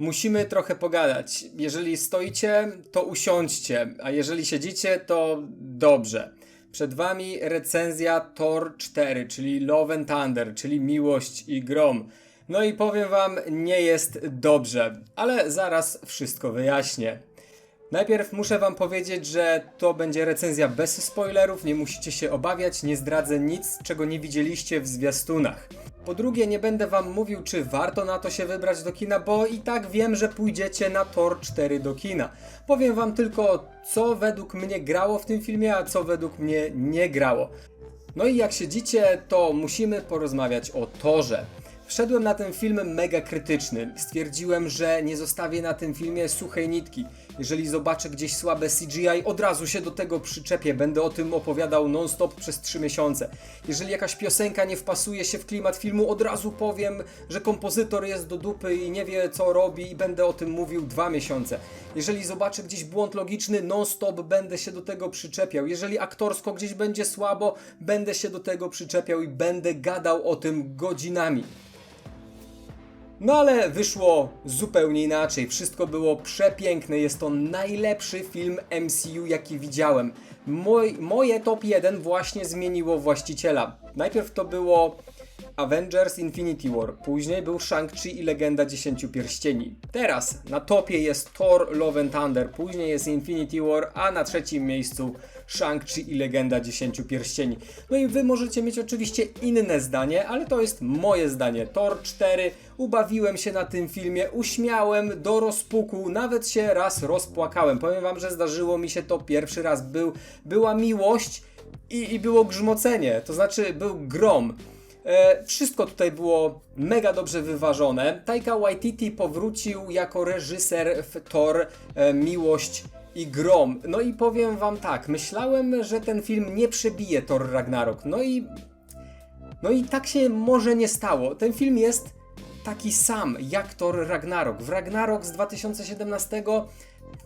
musimy trochę pogadać. Jeżeli stoicie, to usiądźcie, a jeżeli siedzicie, to dobrze. Przed wami recenzja Thor 4, czyli Love and Thunder, czyli Miłość i Grom. No i powiem wam, nie jest dobrze, ale zaraz wszystko wyjaśnię. Najpierw muszę wam powiedzieć, że to będzie recenzja bez spoilerów, nie musicie się obawiać, nie zdradzę nic, czego nie widzieliście w zwiastunach. Po drugie, nie będę wam mówił, czy warto na to się wybrać do kina, bo i tak wiem, że pójdziecie na Tor 4 do kina. Powiem wam tylko, co według mnie grało w tym filmie, a co według mnie nie grało. No i jak siedzicie, to musimy porozmawiać o Torze. Wszedłem na ten film mega krytyczny. Stwierdziłem, że nie zostawię na tym filmie suchej nitki. Jeżeli zobaczę gdzieś słabe CGI, od razu się do tego przyczepię. Będę o tym opowiadał non-stop przez 3 miesiące. Jeżeli jakaś piosenka nie wpasuje się w klimat filmu, od razu powiem, że kompozytor jest do dupy i nie wie co robi i będę o tym mówił 2 miesiące. Jeżeli zobaczę gdzieś błąd logiczny, non-stop będę się do tego przyczepiał. Jeżeli aktorsko gdzieś będzie słabo, będę się do tego przyczepiał i będę gadał o tym godzinami. No ale wyszło zupełnie inaczej. Wszystko było przepiękne. Jest to najlepszy film MCU, jaki widziałem. Moj, moje top 1 właśnie zmieniło właściciela. Najpierw to było Avengers Infinity War, później był Shang-Chi i Legenda Dziesięciu Pierścieni. Teraz na topie jest Thor Love and Thunder, później jest Infinity War, a na trzecim miejscu Shang-Chi i Legenda Dziesięciu Pierścieni. No i wy możecie mieć oczywiście inne zdanie, ale to jest moje zdanie. Thor 4, ubawiłem się na tym filmie, uśmiałem do rozpuku, nawet się raz rozpłakałem. Powiem wam, że zdarzyło mi się to pierwszy raz. Był, była miłość i, i było grzmocenie, to znaczy był grom. E, wszystko tutaj było mega dobrze wyważone. Taika Waititi powrócił jako reżyser w Thor e, Miłość i Grom. No i powiem wam tak, myślałem, że ten film nie przebije Thor Ragnarok. No i no i tak się może nie stało. Ten film jest taki sam jak Thor Ragnarok. W Ragnarok z 2017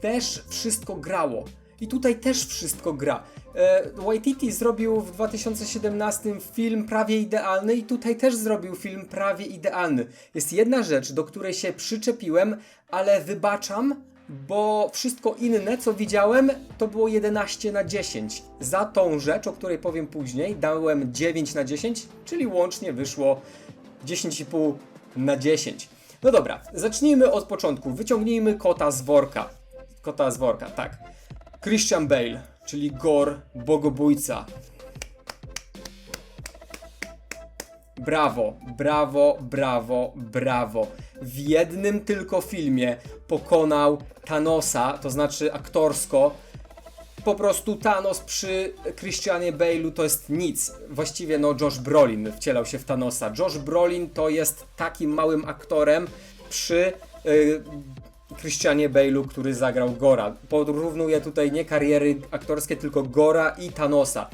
też wszystko grało. I tutaj też wszystko gra. E, Waititi zrobił w 2017 film prawie idealny i tutaj też zrobił film prawie idealny. Jest jedna rzecz, do której się przyczepiłem, ale wybaczam, bo wszystko inne, co widziałem, to było 11 na 10. Za tą rzecz, o której powiem później, dałem 9 na 10, czyli łącznie wyszło 10,5 na 10. No dobra, zacznijmy od początku. Wyciągnijmy kota z worka. Kota z worka, tak. Christian Bale, czyli Gor, bogobójca. Brawo, brawo, brawo, brawo. W jednym tylko filmie pokonał Thanosa, to znaczy aktorsko. Po prostu Thanos przy Christianie Bale'u to jest nic. Właściwie no Josh Brolin wcielał się w Thanosa. Josh Brolin to jest takim małym aktorem przy y, Christianie Bale'u, który zagrał Gora. Porównuję tutaj nie kariery aktorskie, tylko Gora i Thanosa.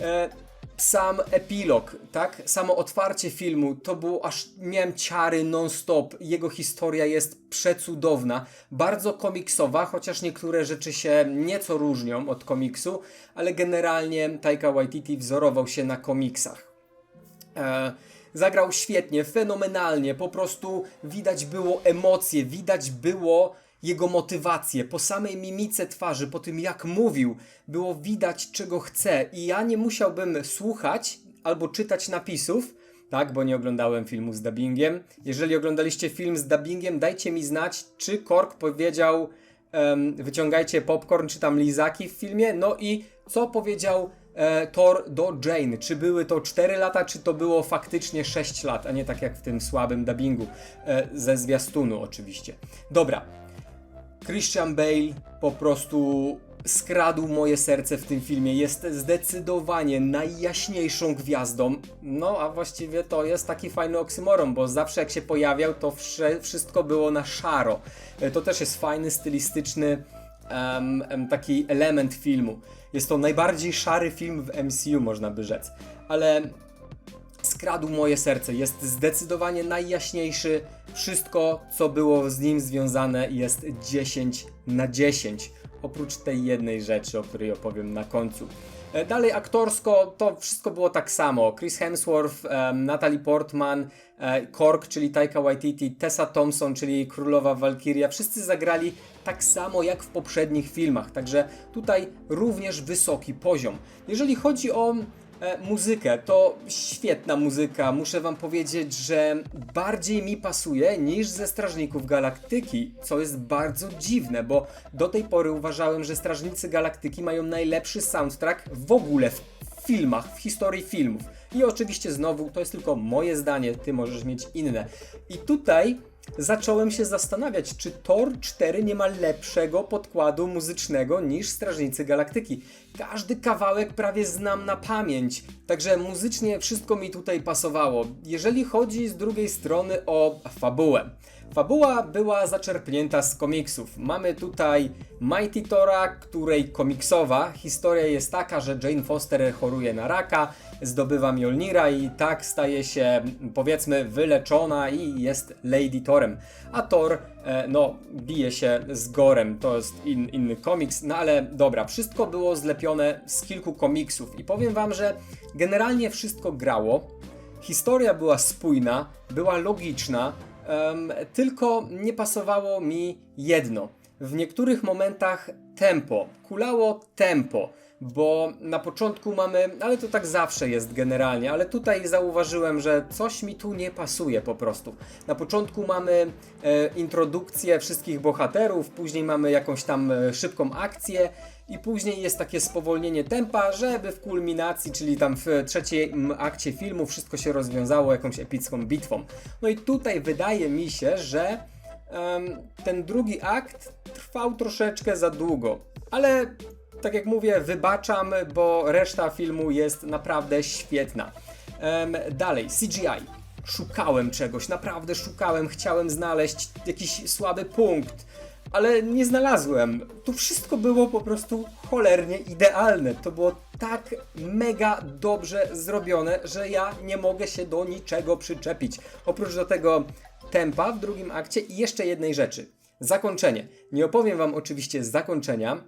E, sam epilog, tak? Samo otwarcie filmu to było aż miałem ciary non-stop. Jego historia jest przecudowna, bardzo komiksowa, chociaż niektóre rzeczy się nieco różnią od komiksu, ale generalnie Taika Waititi wzorował się na komiksach. E, zagrał świetnie, fenomenalnie, po prostu widać było emocje, widać było jego motywację, po samej mimice twarzy, po tym jak mówił, było widać czego chce. I ja nie musiałbym słuchać albo czytać napisów, tak, bo nie oglądałem filmu z dubbingiem. Jeżeli oglądaliście film z dubbingiem, dajcie mi znać, czy Kork powiedział em, wyciągajcie popcorn, czy tam lizaki w filmie, no i co powiedział e, Thor do Jane. Czy były to 4 lata, czy to było faktycznie 6 lat, a nie tak jak w tym słabym dubbingu. E, ze zwiastunu oczywiście. Dobra. Christian Bale po prostu skradł moje serce w tym filmie. Jest zdecydowanie najjaśniejszą gwiazdą. No, a właściwie to jest taki fajny oksymoron, bo zawsze jak się pojawiał, to wszystko było na szaro. E, To też jest fajny, stylistyczny em, taki element filmu. Jest to najbardziej szary film w MCU, można by rzec. Ale skradł moje serce. Jest zdecydowanie najjaśniejszy. Wszystko, co było z nim związane, jest 10 na 10. oprócz tej jednej rzeczy, o której opowiem na końcu. E, Dalej aktorsko to wszystko było tak samo. Chris Hemsworth, em, Natalie Portman, e, Kork, czyli Taika Waititi, Tessa Thompson, czyli Królowa Valkyria. Wszyscy zagrali tak samo jak w poprzednich filmach, także tutaj również wysoki poziom. Jeżeli chodzi o muzykę, to świetna muzyka. Muszę wam powiedzieć, że bardziej mi pasuje niż ze Strażników Galaktyki, co jest bardzo dziwne, bo do tej pory uważałem, że Strażnicy Galaktyki mają najlepszy soundtrack w ogóle w filmach, w historii filmów. I oczywiście znowu to jest tylko moje zdanie, ty możesz mieć inne. I tutaj zacząłem się zastanawiać, czy Thor 4 nie ma lepszego podkładu muzycznego niż Strażnicy Galaktyki. Każdy kawałek prawie znam na pamięć, także muzycznie wszystko mi tutaj pasowało. Jeżeli chodzi z drugiej strony o fabułę. Fabuła była zaczerpnięta z komiksów. Mamy tutaj Mighty Tora, której komiksowa historia jest taka, że Jane Foster choruje na raka, zdobywa Mjolnira i tak staje się powiedzmy wyleczona i jest Lady Thorem. A Thor e, no bije się z Gorem, to jest in, inny komiks, no ale dobra, wszystko było zlepione z kilku komiksów i powiem wam, że generalnie wszystko grało. Historia była spójna, była logiczna, em, tylko nie pasowało mi jedno. W niektórych momentach tempo, kulało tempo, bo na początku mamy, ale to tak zawsze jest generalnie, ale tutaj zauważyłem, że coś mi tu nie pasuje po prostu. Na początku mamy e, introdukcję wszystkich bohaterów, później mamy jakąś tam e, szybką akcję i później jest takie spowolnienie tempa, żeby w kulminacji, czyli tam w trzeciej mm, akcie filmu wszystko się rozwiązało jakąś epicką bitwą. No i tutaj wydaje mi się, że ten drugi akt trwał troszeczkę za długo, ale tak jak mówię, wybaczam, bo reszta filmu jest naprawdę świetna. Dalej, CGI. Szukałem czegoś, naprawdę szukałem, chciałem znaleźć jakiś słaby punkt, ale nie znalazłem. Tu wszystko było po prostu cholernie idealne. To było tak mega dobrze zrobione, że ja nie mogę się do niczego przyczepić. Oprócz do tego tempa w drugim akcie i jeszcze jednej rzeczy. Zakończenie. Nie opowiem wam oczywiście zakończenia,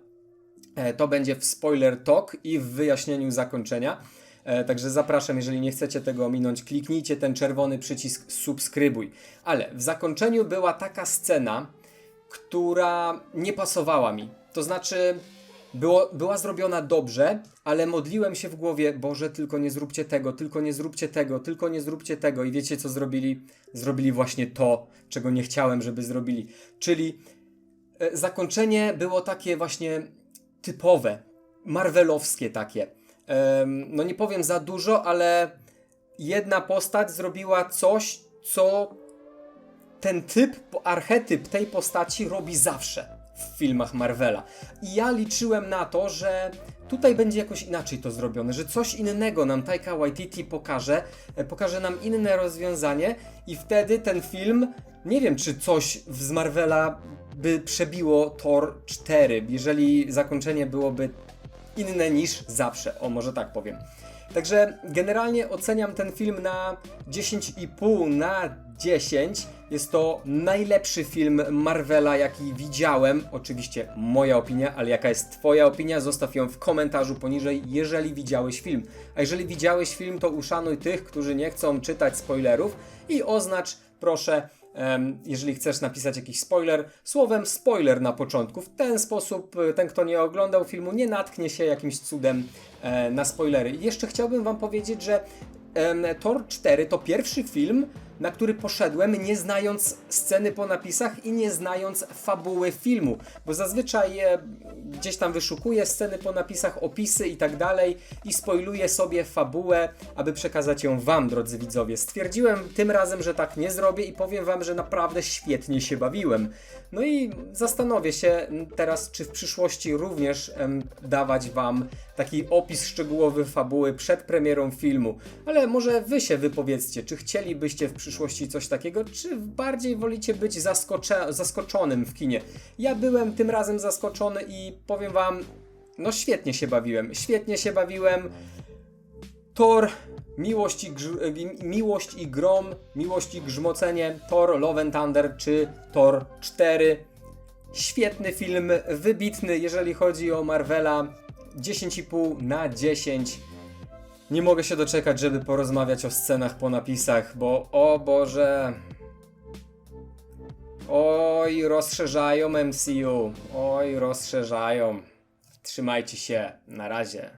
To będzie w spoiler talk i w wyjaśnieniu zakończenia. E, Także zapraszam, jeżeli nie chcecie tego ominąć, kliknijcie ten czerwony przycisk subskrybuj. Ale w zakończeniu była taka scena, która nie pasowała mi. To znaczy, było, była zrobiona dobrze, ale modliłem się w głowie, Boże, tylko nie zróbcie tego, tylko nie zróbcie tego, tylko nie zróbcie tego. I wiecie co zrobili? Zrobili właśnie to, czego nie chciałem, żeby zrobili. Czyli e, zakończenie było takie właśnie typowe, marvelowskie takie. No nie powiem za dużo, ale jedna postać zrobiła coś, co ten typ, archetyp tej postaci robi zawsze w filmach Marvela. I ja liczyłem na to, że tutaj będzie jakoś inaczej to zrobione, że coś innego nam Taika Waititi pokaże, e, pokaże nam inne rozwiązanie i wtedy ten film, nie wiem czy coś z Marvela by przebiło Thor 4, jeżeli zakończenie byłoby inne niż zawsze, o może tak powiem. Także generalnie oceniam ten film na 10,5 na 10. Jest to najlepszy film Marvela, jaki widziałem. Oczywiście moja opinia, ale jaka jest Twoja opinia? Zostaw ją w komentarzu poniżej, jeżeli widziałeś film. A jeżeli widziałeś film, to uszanuj tych, którzy nie chcą czytać spoilerów i oznacz, proszę, jeżeli chcesz napisać jakiś spoiler, słowem spoiler na początku. W ten sposób e, ten, kto nie oglądał filmu, nie natknie się jakimś cudem e, na spoilery. I jeszcze chciałbym Wam powiedzieć, że Thor 4 to pierwszy film, na który poszedłem nie znając sceny po napisach i nie znając fabuły filmu, bo zazwyczaj e, gdzieś tam wyszukuję sceny po napisach, opisy i tak dalej i spoiluję sobie fabułę, aby przekazać ją wam, drodzy widzowie. Stwierdziłem tym razem, że tak nie zrobię i powiem wam, że naprawdę świetnie się bawiłem. No i zastanowię się teraz, czy w przyszłości również dawać wam taki opis szczegółowy fabuły przed premierą filmu, ale może wy się wypowiedzcie, czy chcielibyście w przyszłości coś takiego, czy bardziej wolicie być zaskocze- zaskoczonym w kinie. Ja byłem tym razem zaskoczony i powiem wam, no świetnie się bawiłem, świetnie się bawiłem. Thor, miłość i, grz- miłość i grom, miłość i grzmocenie, Thor, Love and Thunder czy Thor 4. Świetny film, wybitny, jeżeli chodzi o Marvela. 10,5 na 10. Nie mogę się doczekać, żeby porozmawiać o scenach po napisach, bo o Boże. Oj, rozszerzają MCU. Oj, rozszerzają. Trzymajcie się. Na razie.